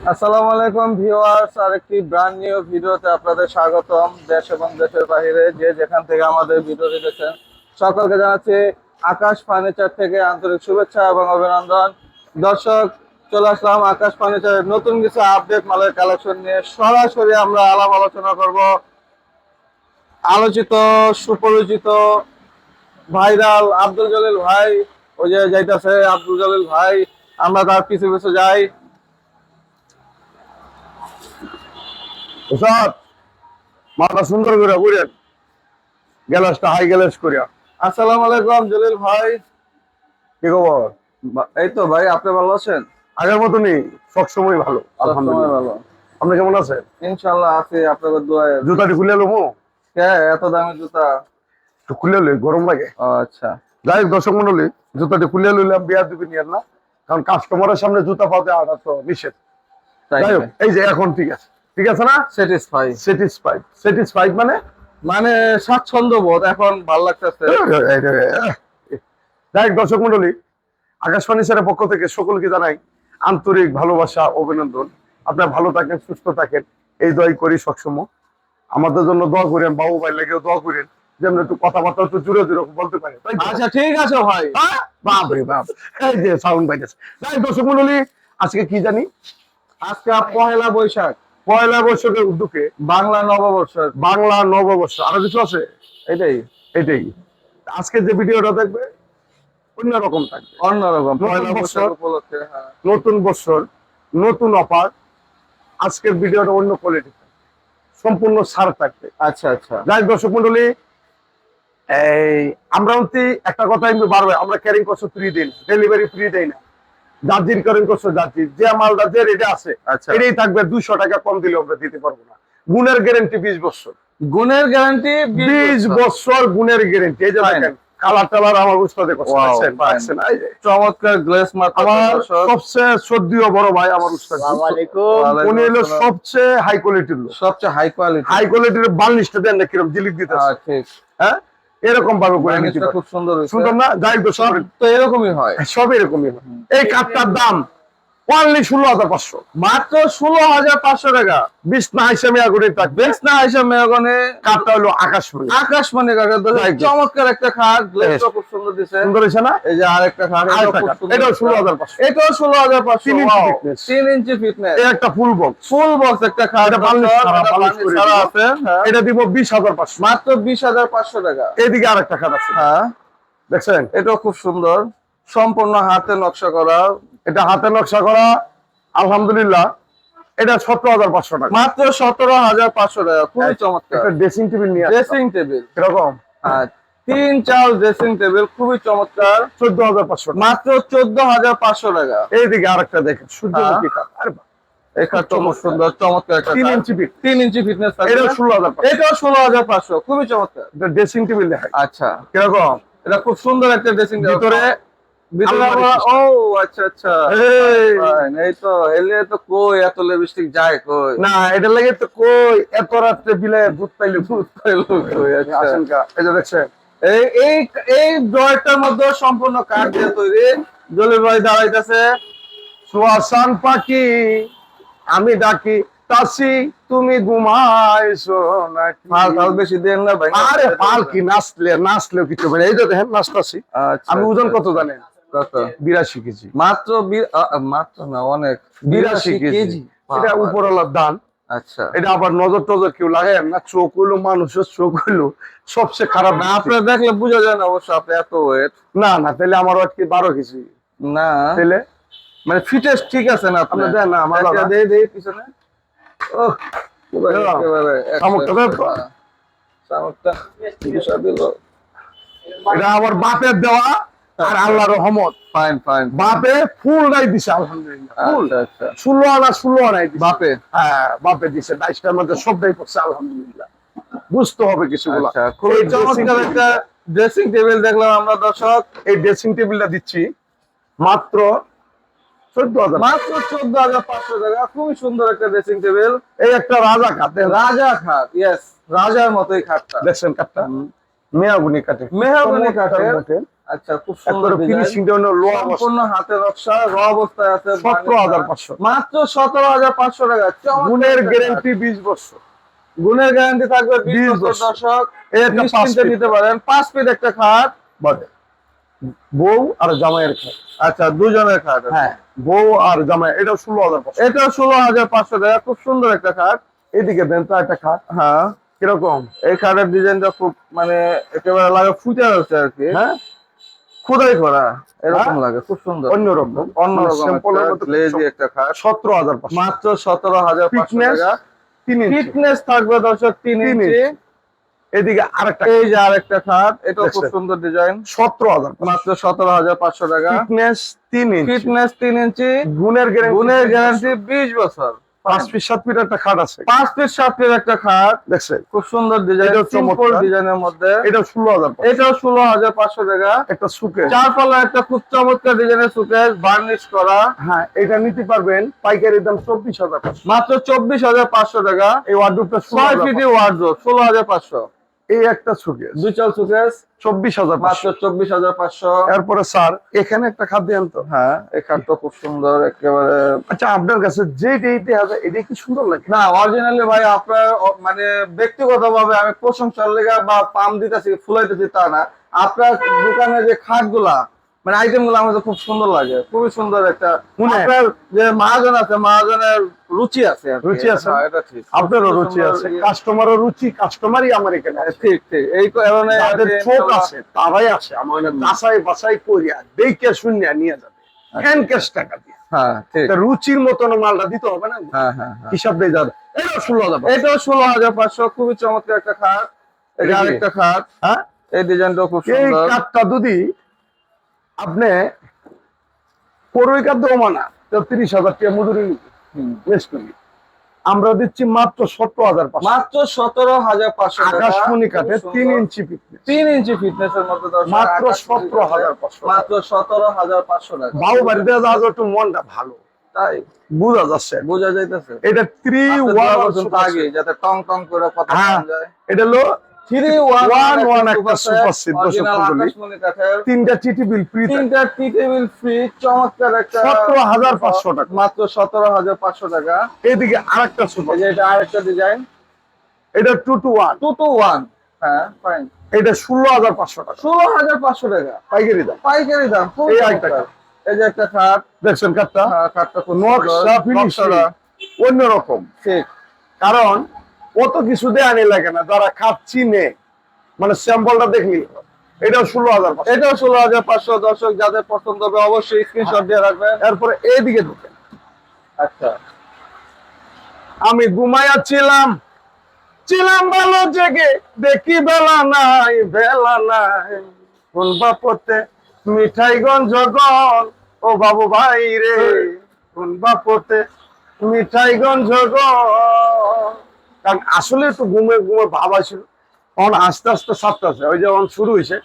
আসসালামু আলাইকুম ভিউয়ার্স, আরেকটি ব্র্যান্ড নিউ ভিডিওতে আপনাদের স্বাগতম। দেশ এবং দেশের বাইরে যে যেখান থেকে আমাদের ভিডিওটি দেখছেন, সকলকে জানাচ্ছি আকাশ ফার্নিচার থেকে আন্তরিক শুভেচ্ছা এবং অভিনন্দন। দর্শক, চলে আসলাম আকাশ ফার্নিচারের নতুন কিছু আপডেট মালের কালেকশন নিয়ে। সরাসরি আমরা আলাপ আলোচনা করব। আলোচিত, সুপরিচিত, ভাইরাল আব্দুল জলিল ভাই, ওই যে যাইতেছে আব্দুল জলিল ভাই, আমরা তার পিছু পিছু যাই। ওস্তাদ মাথা সুন্দর করে বুঝেন গ্যালাসটা হাই গ্যালাস করিয়া। আসসালামু আলাইকুম জলিল ভাই। কি খবর? এই তো ভাই আপনি ভালো আছেন? আগের মতনই সবসময় ভালো আলহামদুলিল্লাহ। ভালো। আপনি কেমন আছেন? ইনশাআল্লাহ আছি আপনাদের দোয়ায়। জুতাটি খুলে লমু কে এত দামি জুতা। একটু খুলে লই গরম লাগে। আচ্ছা। যাই হোক, দর্শক মন্ডলী জুতাটি খুলে লইলাম বিয়ার দিবি নিয়ে না। কারণ কাস্টমারের সামনে জুতা পাতে আটা তো নিষেধ। এই যে এখন ঠিক আছে। ঠিক আছে না? স্যাটিসফাই স্যাটিসফাইড স্যাটিসফাইড মানে? মানে স্বাচ্ছন্দ্য বোধ এখন ভালো লাগতেছে। যাই হোক, দর্শক মন্ডলী আকাশ ফার্নিচারের পক্ষ থেকে সকলকে জানাই আন্তরিক ভালোবাসা অভিনন্দন। আপনার ভালো থাকেন সুস্থ থাকেন। এই দোয়াই করি সবসময়। আমাদের জন্য দোয়া করেন বাবু ভাই লেগেও দোয়া করেন। যেমন একটু কথাবার্তা একটু জুড়ে জুড়ে বলতে পারে আচ্ছা ঠিক আছে ভাই? বাপ রে বাপ। এই যে সাউন্ড যাই দর্শক মন্ডলী আজকে কি জানি? আজকে পহেলা বৈশাখ। পয়লা বৈশাখের উদ্যোগে বাংলা নববর্ষ বাংলা নববর্ষ আরও কিছু আছে? এটাই। এটাই। আজকে যে ভিডিওটা দেখবে অন্যরকম থাকবে। অন্যরকম পহেলা বছর। উপলক্ষে হ্যাঁ। নতুন বছর নতুন অফার আজকের ভিডিওটা অন্য কোয়ালিটি সম্পূর্ণ সার থাকবে। আচ্ছা আচ্ছা। যাই দর্শক মন্ডলী এই আমরা একটা কথা বারবার আমরা ক্যারিং করছ ফ্রি দিন ডেলিভারি ফ্রি দেই না। জার্জির ক্যারিং করছ জার্জির যে মালটা যে রেটে আছে আচ্ছা। এটাই থাকবে দুশো টাকা কম দিলে আমরা দিতে পারব না। গুণের গ্যারেন্টি বিশ বছর। গুণের গ্যারান্টি বিশ বছর। গুণের গ্যারেন্টি এই যে দেখেন কালার টালার আমার উস্তাদে। চমৎকার গ্লেস আমার সবচেয়ে শ্রদ্ধীয় বড় ভাই আমার উস্তাদ। উনি হলো সবচেয়ে হাই কোয়ালিটির লোক। সবচেয়ে হাই কোয়ালিটি হাই কোয়ালিটির বার্নিশটা দেন না দিতে হ্যাঁ? এরকম ভাবে করে নিতে খুব সুন্দর সুন্দর না? যাই তো সব তো এরকমই হয়। সব এরকমই হয়। এই কাঠটার দাম? অনলি ষোলো হাজার পাঁচশো। মাত্র ষোলো হাজার পাঁচশো টাকা। আগুনে থাকবে। বেশ না হিসাব মেয়গনে। কাঠটা হলো আকাশমণি। আকাশমণি কাঠের চমৎকার একটা খাট। গ্লেসটা খুব সুন্দর দিছে। সুন্দর হয়েছে না? এই যে আরেকটা খাট এটাও ষোলো হাজার পাঁচশো। এটাও ষোলো হাজার পাঁচশো। তিন ইঞ্চি ফিটনেস একটা ফুল বক্স ফুল বক্স একটা খাট দিব। আছে হ্যাঁ। এটা দিব বিশ হাজার পাঁচশো। মাত্র বিশ হাজার পাঁচশো টাকা। এদিকে আরেকটা খাট আছে। হ্যাঁ। দেখছেন? এটাও খুব সুন্দর। সম্পূর্ণ হাতে নকশা করা। এটা হাতে নকশা করা আলহামদুলিল্লাহ। এটা সতেরো হাজার পাঁচশো টাকা। মাত্র সতেরো হাজার পাঁচশো টাকা খুবই চমৎকার। ড্রেসিং টেবিল নিয়ে ড্রেসিং টেবিল কীরকম তিন চাল ড্রেসিং টেবিল খুবই চমৎকার। চোদ্দ হাজার পাঁচশো মাত্র চোদ্দ হাজার পাঁচশো টাকা। এইদিকে আরেকটা দেখেন সূর্যমুখী কাঠ আরে খাটটা খুব সুন্দর চমৎকার একটা তিন। ইঞ্চি ফিট তিন ইঞ্চি ফিটনেস এটা ষোলো হাজার ষোলো হাজার পাঁচশো খুবই চমৎকার। ড্রেসিং টেবিল দেখায় আচ্ছা। কীরকম? এটা খুব সুন্দর একটা ড্রেসিং ভিতরে ভিতরে আলমারি আবার- system। ও আচ্ছা আচ্ছা। এই, তো এলে তো কই এত লিপস্টিক যায় কই? না এটা লাগে তো কই এত রাত্রে বিলে দুধ পাইলে দুধ পাইলো কই, আচ্ছা। এই যে দেখছেন এই এই এই ড্রয়ারটার মধ্যে সম্পূর্ণ কাঠ দিয়ে তৈরি। দাঁড়াইতেছে। সুয়াসান পাখি আমি ডাকি তাসি তুমি ঘুমাইছো নাকি? ফাল ফাল বেশি দেন না ভাই আরে পাল কি নাচলে নাচলেও কিছু ভাই। এই যে দেখেন নাচতাছি। আচ্ছা, আমি ওজন আচ্ছা, কত জানেন? কত বিরাশি কেজি। মাত্র মাত্র না অনেক। বিরাশি কেজি। এটা উপরওয়ালার দান। আচ্ছা। এটা আবার নজর টজর কেউ লাগায় না চোখ হইল মানুষের চোখ হইল সবচেয়ে খারাপ না আপনার দেখলে বোঝা যায় না অবশ্য আপনি এত ওয়েট না না তাহলে আমার আজকে বারো কেজি। না। তাহলে? মানে ফিটনেস ঠিক আছে না আপনি দেন না আমার একটা দাদা। দিয়ে দিয়ে পিছনে। ওহ, পুরো এরকম? একেবারে শামুকটা দেন তো? শামুকটা দিশা দিল এটা আমার বাপের দেওয়া। আর আল্লাহর রহমত। ফাইন ফাইন বাপে ফুল নাই দিছে আলহামদুলিল্লাহ ফুল। আচ্ছা। আচ্ছা ষোলো আনা ষোলো আনাই দিছে। বাপে। হ্যাঁ বাপে দিছে বাইশটার মধ্যে সবটাই পড়ছে আলহামদুলিল্লাহ। বুঝতে হবে কিছুগুলো। আচ্ছা খুবই এই চমৎকার একটা ড্রেসিং টেবিল দেখলাম আমরা দর্শক। এই ড্রেসিং টেবিলটা দিচ্ছি মাত্র চোদ্দ হাজার মাত্র চোদ্দ হাজার পাঁচশো টাকা খুবই সুন্দর একটা ড্রেসিং টেবিল এই একটা রাজা খাট রাজা খাট ইয়েস রাজার মতোই খাটটা। দেখছেন কাঠটা মেয়াগুনি কাঠে মেহগনি কাঠের আচ্ছা খুব সুন্দর একবারে ডিজাইন ফিনিশিংটা হলো লো সম্পূর্ণ হাতে নকশা র অবস্থায় আছে সতেরো হাজার পাঁচশো। মাত্র সতেরো হাজার পাঁচশো টাকা। গুণের গ্যারেন্টি বিশ বছর। খাট। গুণের গ্যারান্টি থাকবে 20 বছর। দর্শক। এই পাঁচ নিতে পারেন। ফিট একটা খাট। বাদে। বউ আর জামাইয়ের খাট। আচ্ছা দুজনের খাট হ্যাঁ বউ আর জামাই এটা ষোলো হাজার এটা ষোলো হাজার পাঁচশো টাকা। খুব সুন্দর একটা খাট। এদিকে দেন তো একটা খাট। হ্যাঁ। কীরকম? এই খাটের ডিজাইনটা খুব মানে একেবারে লাগে ফুটে আছে আর কি। হ্যাঁ। খুদাই করা এরকম হ্যাঁ? লাগে খুব সুন্দর। অন্যরকম। অন্যরকম লেজি একটা খাট। সতেরো হাজার মাত্র সতেরো হাজার টাকা। ফিটনেস থাকবে দর্শক তিন ইঞ্চি। এদিকে আরেকটা এই যে আরেকটা খাট এটাও খুব সুন্দর ডিজাইন সতেরো হাজার মাত্র সতেরো হাজার পাঁচশো টাকা। ফিটনেস তিন ইঞ্চি। ফিটনেস তিন ইঞ্চি। গুণের গ্যারেন্টি গুণের গ্যারান্টি বিশ বছর। পাঁচ ফিট সাত ফিট একটা খাট আছে। পাঁচ ফিট সাত ফিট একটা খাট দেখছেন? খুব সুন্দর ডিজাইন সিম্পল ডিজাইনের মধ্যে। এটা ষোলো হাজার পাঁচশো। ষোলো হাজার পাঁচশো টাকা। একটা সুকে চার পাল্লা একটা খুব চমৎকার ডিজাইনের সুকেস বার্নিশ করা। হ্যাঁ এটা নিতে পারবেন পাইকারি দাম চব্বিশ হাজার মাত্র চব্বিশ হাজার পাঁচশো টাকা। এই ওয়ার্ডরোবটা ছয় ফিটি ওয়ার্ড্রোব ষোলো হাজার পাঁচশো। এই একটা সুকেস দুই চাল সুকেস চব্বিশ হাজার মাত্র পাঁচশো চব্বিশ হাজার পাঁচশো। এরপরে স্যার এখানে একটা খাদ্য আনতো। হ্যাঁ এই খাটটা খুব সুন্দর একেবারে আচ্ছা আপনার কাছে যেটা এইতে হবে এটা কি সুন্দর লাগে না অরিজিনালি ভাই আপনার মানে ব্যক্তিগত ভাবে আমি প্রশংসার লেগা বা পাম দিতেছি ফুলাইতেছি তা না। আপনার দোকানে যে খাটগুলা মানে আইটেমগুলো আমাদের খুব সুন্দর লাগে। খুবই সুন্দর একটা আপনার যে মহাজন আছে মহাজনের রুচি আছে রুচি আছে? হ্যাঁ, এটা ঠিক। আপনারও রুচি আছে। কাস্টমারও রুচি কাস্টমারই আমার এখানে ঠিক ঠিক। এই কারণে কি চোখ আছে তারাই আসে আমার বাসাই বাসাই করিয়া দেখে শুনিয়া নিয়ে যাবে। হ্যান্ড ক্যাশ টাকা দিয়ে। হ্যাঁ ঠিক। রুচির মতন মালটা দিতে হবে না? হ্যাঁ হ্যাঁ হ্যাঁ। হিসাব দিয়ে যাবে। এটা ষোলো হাজার। এটাও ষোলো হাজার পাঁচশো। খুবই চমৎকার একটা খাট। এটা এটা? আরেকটা খাট। হ্যাঁ? এই ডিজাইনটাও খুব এই সুন্দর। কাঠটা যদি আপনি পনেরোই কাঠ দেবো মানা তো তিরিশ হাজার টাকা মজুরি। করি। আমরা দিচ্ছি মাত্র সতেরো হাজার মাত্র সতেরো হাজার পাঁচশো আকাশমণি কাঠে তিন ইঞ্চি ফিটনেস তিন ইঞ্চি ফিটনেস এর মধ্যে মাত্র 17,500 কাঠে মাত্র সতেরো হাজার পাঁচশো টাকা। বাবু বাড়িতে আজ একটু মনটা ভালো। তাই? বোঝা যাচ্ছে। বোঝা যাইতেছে। এটা থ্রি ওয়ান দোয়া করছেন তো আগে যাতে টং টং করে কথা। যায়। এটা হলো তিনটা চিঠি বিল ফ্রি তিনটা টি টেবিল ফ্রি চমৎকার একটা সতেরো হাজার পাঁচশো টাকা। মাত্র সতেরো হাজার পাঁচশো টাকা। এদিকে আরেকটা সুপার এটা আরেকটা ডিজাইন এটা two two one two two one হ্যাঁ ফাইন এটা ষোলো হাজার পাঁচশো টাকা। ষোলো হাজার পাঁচশো টাকা। পাইকারি দাম। পাইকারি দাম এই একটা এই যে একটা খাট দেখছেন হ্যাঁ, খাটটা নকশা অন্যরকম। ঠিক কারণ কত কিছু দেয়া আনি লাগে না যারা খাট চিনে। মানে স্যাম্পলটা দেখলি এটা ষোলো হাজার এটাও ষোলো হাজার পাঁচশো দর্শক যাদের পছন্দ হবে অবশ্যই স্ক্রিনশট দিয়ে রাখবেন। এরপরে এইদিকে ঢুকেন আচ্ছা। আমি ঘুমাইয়া ছিলাম ছিলাম ভালো জেগে। দেখি বেলা নাই বেলা নাই। কোন বাপতে মিঠাইগঞ্জ গন ও বাবু ভাই রে কোন বাপতে মিঠাইগঞ্জ গন কারণ আসলে একটু ঘুমে ঘুমে ভাব আসছিল। তখন আস্তে আস্তে সাতটাছে ওই যখন শুরু হয়েছে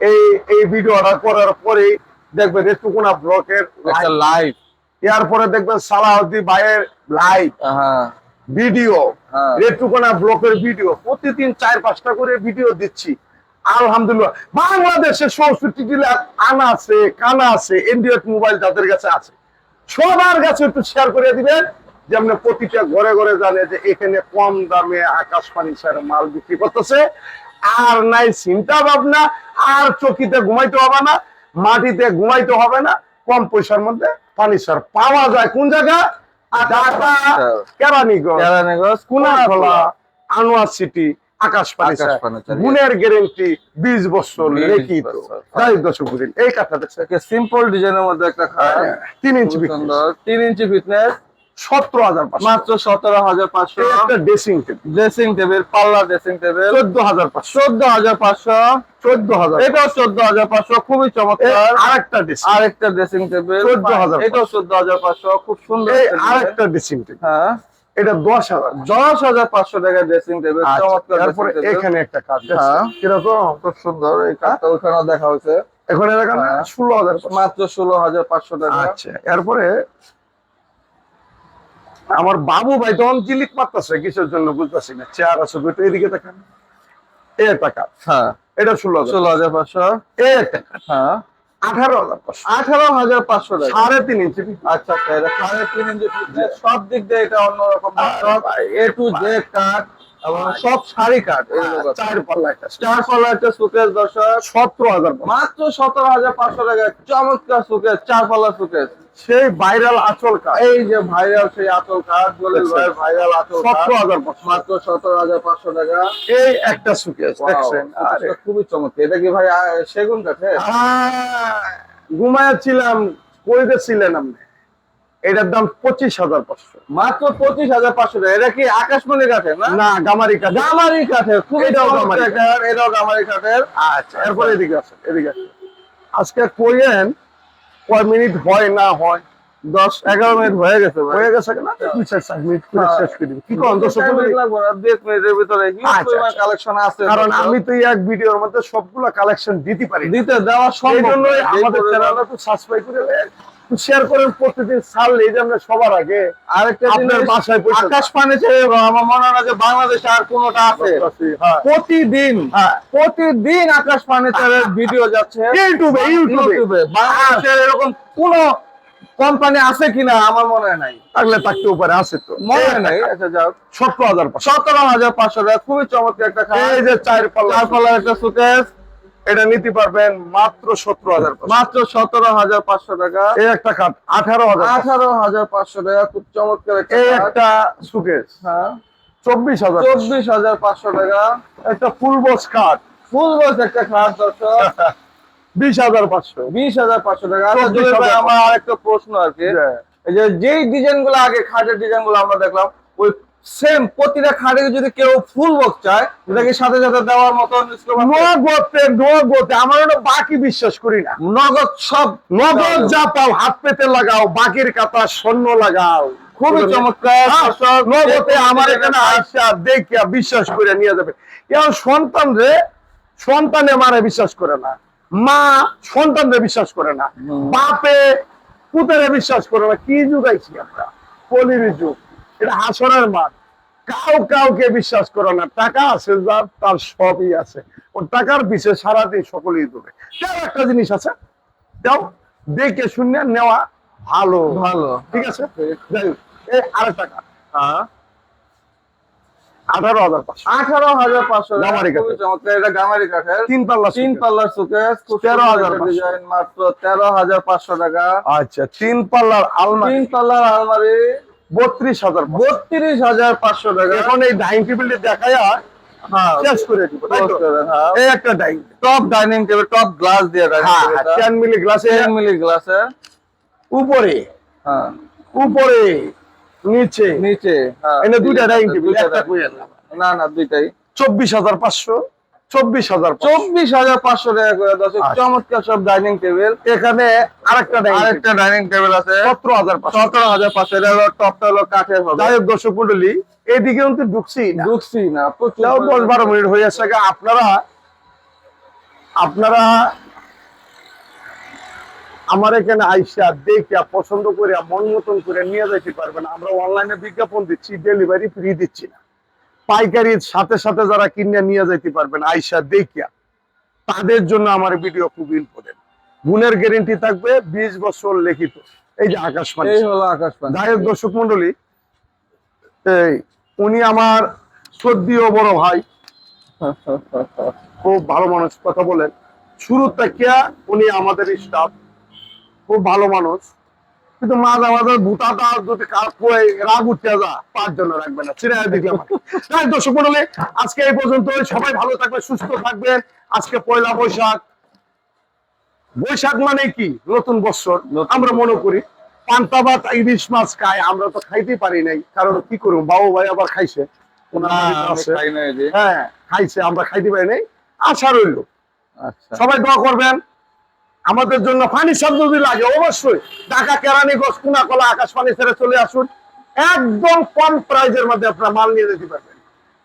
এই এই ভিডিওটা করার পরেই দেখবেন একটুকুনা ব্লকের একটা লাইভ এরপরে দেখবেন সালাহদ্দি ভাইয়ের লাইভ হ্যাঁ ভিডিও হ্যাঁ। রেটুকানা ব্লকের ভিডিও প্রতিদিন চার পাঁচটা করে ভিডিও দিচ্ছি। আলহামদুলিল্লাহ। বাংলাদেশের চৌষট্টি জেলা আনা আছে কানা আছে এন্ড্রয়েড মোবাইল যাদের কাছে আছে সবার কাছে একটু শেয়ার করে দিবেন। যেমন প্রতিটা ঘরে ঘরে জানে যে এখানে কম দামে আকাশ পানি ছাড়া মাল বিক্রি করতেছে। আর নাই চিন্তা ভাবনা আর চকিতে ঘুমাইতে হবে না মাটিতে ঘুমাইতে হবে না কম পয়সার মধ্যে পানি সার পাওয়া যায় কোন জায়গা? ঢাকা কেরানীগঞ্জ কেরানীগঞ্জ কুনাখোলা আনোয়ার সিটি আকাশ পানি আকাশ পানি গুণের গ্যারেন্টি বিশ বছর 20 লিখিত। তাই দর্শক বুঝলেন এই কাঠটা দেখছেন। সিম্পল ডিজাইনের মধ্যে একটা তিন ইঞ্চি খুব বিক্রি সুন্দর। তিন ইঞ্চি ফিটনেস সতেরো হাজার মাত্র সতেরো হাজার পাঁচশো। একটা ড্রেসিং টেবিল ড্রেসিং টেবিল পাল্লা ড্রেসিং টেবিল চোদ্দ হাজার পাঁচশো। চোদ্দ হাজার পাঁচশো। চোদ্দ হাজার। এটাও চোদ্দ হাজার পাঁচশো খুবই চমৎকার। আরেকটা ড্রেসিং আরেকটা ড্রেসিং টেবিল 14,500 এটাও চোদ্দ হাজার পাঁচশো খুব সুন্দর। আরেকটা ড্রেসিং টেবিল হ্যাঁ। এটা দশ হাজার। দশ হাজার পাঁচশো টাকা ড্রেসিং টেবিল আচ্ছা, চমৎকার table। এখানে একটা কাজ হ্যাঁ। কীরকম? খুব সুন্দর এই কাজটা ওখানেও দেখা হয়েছে। এখন এলাকা হ্যাঁ। ষোলো হাজার মাত্র ষোলো হাজার পাঁচশো টাকা। আচ্ছা। এরপরে আমার বাবু ভাই তখন জিলিক মারতেছে কিসের জন্য বুঝতেছি না। চেয়ার আছে দুটো এদিকে দেখেন একটা কাঠ হ্যাঁ। এটা ষোলো ষোলো হাজার পাঁচশো। একটা কাঠ হ্যাঁ। আঠারো হাজার পাঁচশো। আঠারো হাজার পাঁচশো টাকা। সাড়ে তিন ইঞ্চি আচ্ছা আচ্ছা এটা সাড়ে তিন ইঞ্চি সব দিক দিয়ে এটা অন্যরকম। এ টু কাঠ এবং সব শাড়ি কাঠ চার পাল্লা একটা চার পাল্লা একটা সুকেস দর্শক। সতেরো হাজার মাত্র সতেরো হাজার পাঁচশো টাকা। চমৎকার সুকেস চার পাল্লা সুকেস সেই ভাইরাল আচল কাঠ এই যে ভাইরাল সেই আতল কাঠ বলে ভাইরাল কাঠ সতেরো হাজার পাঁচশো। মাত্র সতেরো হাজার পাঁচশো টাকা। এই একটা সুকেস দেখছেন? খুবই চমৎকার। এটা কি ভাই সেগুন কাঠে? ঘুমায়াছিলাম কই গেছিলেন আপনি। এটার দাম পঁচিশ হাজার পাঁচশো। মাত্র পঁচিশ হাজার পাঁচশো টাকা। এটা কি আকাশমণি কাঠের না? না গামারি কাঠ গামারি কাঠের খুবই এটাও গামারি চমৎকার এটাও গামারি কাঠের। আচ্ছা এরপরে এদিকে আছে এদিকে আসেন। আজকে কইেন কয় মিনিট হয় না হয়? দশ এগারো মিনিট হয়ে গেছে হয়ে গেছে না দুই চার চার মিনিট করে হ্যাঁ। শেষ করে দিবি কি করেন? দশ টাইম লাগবে না দু এক মিনিটের ভিতরে হিউজ আচ্ছা, পরিমাণ আচ্ছা। কালেকশন আছে কারণ আমি তো এক ভিডিওর মধ্যে সবগুলো কালেকশন দিতে পারি। দিতে দেওয়া সব সম্ভব আমাদের চ্যানেলটা একটু সাবস্ক্রাইব করে শেয়ার করেন প্রতিদিন ছাড়লে এই যে আমরা সবার আগে আরেকটা আপনার বাসায় আকাশ পানি আমার মনে হয় যে বাংলাদেশে আর কোনোটা আছে। হ্যাঁ। প্রতিদিন হ্যাঁ। প্রতিদিন আকাশ ভিডিও যাচ্ছে। ইউটিউবে ইউটিউবে। বাংলাদেশের এরকম কোন কোম্পানি আছে কিনা আমার মনে হয় নাই। থাকলে থাকতে উপরে আছে তো। মনে হয় নাই আচ্ছা যাও। সতেরো হাজার পাঁচশো। সতেরো হাজার পাঁচশো টাকা খুবই চমৎকার একটা এই যে চার পাল্লা চার পাল্লার একটা সুকেস এটা নিতে পারবেন মাত্র সতেরো হাজার। মাত্র সতেরো হাজার পাঁচশো টাকা। এই একটা খাট আঠারো হাজার আঠারো হাজার পাঁচশো টাকা খুব চমৎকার এই একটা সুকেস হ্যাঁ। চব্বিশ হাজার চব্বিশ হাজার পাঁচশো টাকা। একটা ফুল বক্স খাট। ফুল বয়স একটা খাট দর্শক। বিশ হাজার পাঁচশো। বিশ হাজার পাঁচশো টাকা। আচ্ছা, আমার আরেকটা প্রশ্ন আর কি। এই যে যেই ডিজাইনগুলো আগে খাটের ডিজাইনগুলো আমরা দেখলাম ওই সেম প্রতিটা খাটে যদি কেউ ফুল বক্স চায় এটাকে সাথে সাথে দেওয়ার আছে? নগদে নগদে আমার ওটা বাকি বিশ্বাস করি না। নগদ সব নগদ যা পাও হাত পেতে লাগাও বাকির কাতা স্বর্ণ লাগাও। খুবই চমৎকার হ্যাঁ, নগদে আমার এখানে আইসা দেখিয়া বিশ্বাস করে নিয়ে যাবে। এখন সন্তান রে সন্তানে মারে বিশ্বাস করে না। মা সন্তানরে বিশ্বাস করে না। বাপে পুতেরে বিশ্বাস করে না। কি যুগ আইছি আমরা? কলির যুগ। এটা হাসনের মাঠ। কাউ কাউকে বিশ্বাস করে না টাকা আছে যার তার সবই আছে। ও টাকার পিছিয়ে সারাদিন সকলেই দেবে তাও একটা জিনিস আছে। তাও দেখে শুনে নেওয়া ভালো। ভালো। ঠিক আছে? টাকা। আঠারো হাজার পাঁচশো। আঠারো হাজার পাঁচশো। গামারি চমৎকার এটা গামারি কাঠের। তিন পাল্লা তিন পাল্লার সুকেস খুব 13,500 ডিজাইন মাত্র তেরো হাজার পাঁচশো টাকা। আচ্ছা তিন পাল্লার আলমারি। তিন পাল্লার আলমারি। বত্রিশ হাজার বত্রিশ হাজার পাঁচশো টাকা। এখন এই ডাইনিং টেবিলটি দেখায়া শেষ করে দিব তাই তো? এই একটা dining top dining table top glass দিয়ে হ্যাঁ টেবিল টেন মিলি গ্লাসে টেন মিলি গ্লাসে উপরে। হ্যাঁ। উপরে। নিচে। নিচে হ্যাঁ। এনে দুইটা ডাইনিং টেবিল। না না দুইটাই। চব্বিশ হাজার পাঁচশো। চব্বিশ হাজার চব্বিশ হাজার পাঁচশো টাকা করে দর্শক আচ্ছা। চমৎকার সব ডাইনিং টেবিল এখানে আরেকটা আরেকটা ডাইনিং টেবিল আছে। সতেরো হাজার সতেরো হাজার পাঁচশো। এটা হলো টপটা হলো কাঠের হবে। যাই হোক দর্শক মন্ডলী এদিকে কিন্তু ঢুকছি ঢুকছি না দশ বারো মিনিট হয়ে যাচ্ছে আপনারা আপনারা আমার এখানে আইসা দেখে পছন্দ করে মন মতন করে নিয়ে যেতে পারবেন। আমরা অনলাইনে বিজ্ঞাপন দিচ্ছি ডেলিভারি ফ্রি দিচ্ছি না। পাইকারির সাথে সাথে যারা কিনে নিয়ে যেতে পারবেন আইসা দেখিয়া। তাদের জন্য আমার ভিডিও খুব ইম্পর্টেন্ট গুণের গ্যারেন্টি থাকবে বিশ বছর লিখিত। এই যে আকাশবাণী। যাই হোক দর্শক মন্ডলী এই উনি আমার শ্রদ্ধীয় বড় ভাই। খুব ভালো মানুষ কথা বলেন। শুরু থেকে উনি আমাদের স্টাফ খুব ভালো মানুষ। কিন্তু মাঝে মাঝে ভুটাটা যদি কার কয়ে রাগ উঠতে যা পাঁচ জন রাখবে না চিনে দেখলাম তাই দর্শক মন্ডলী আজকে এই পর্যন্ত সবাই ভালো থাকবে সুস্থ থাকবেন। আজকে পয়লা বৈশাখ। বৈশাখ মানে কি? নতুন বছর। আমরা মনে করি পান্তা ভাত ইলিশ মাছ খাই আমরা তো খাইতে পারি নাই। কারণ কি করব? বাবু ভাই আবার খাইছে। হ্যাঁ খাইছে আমরা খাইতে পারি নাই। আশা রইল। আচ্ছা। সবাই দোয়া করবেন। আমাদের জন্য পানি শব্দ যদি লাগে অবশ্যই। ঢাকা কেরানীগঞ্জ কুনাকলা আকাশ পানি ছেড়ে চলে আসুন। একদম কম প্রাইজের মধ্যে আপনারা মাল নিয়ে যেতে পারবেন।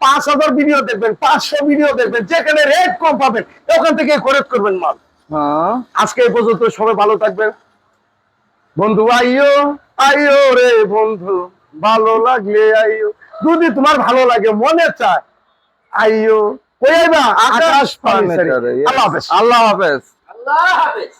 পাঁচ হাজার ভিডিও দেখবেন পাঁচশো ভিডিও দেখবেন যেখানে রেট কম পাবেন ওখান থেকে খরচ করবেন মাল। হ্যাঁ। আজকে এই পর্যন্ত সবাই ভালো থাকবেন। বন্ধু আইও আইও রে বন্ধু ভালো লাগলে আইও যদি তোমার ভালো লাগে মনে চায় আইও কই আইবা? আকাশ ফার্নিচারে আল্লাহ হাফেজ। আল্লাহ হাফেজ। আল্লাহ হাফেজ।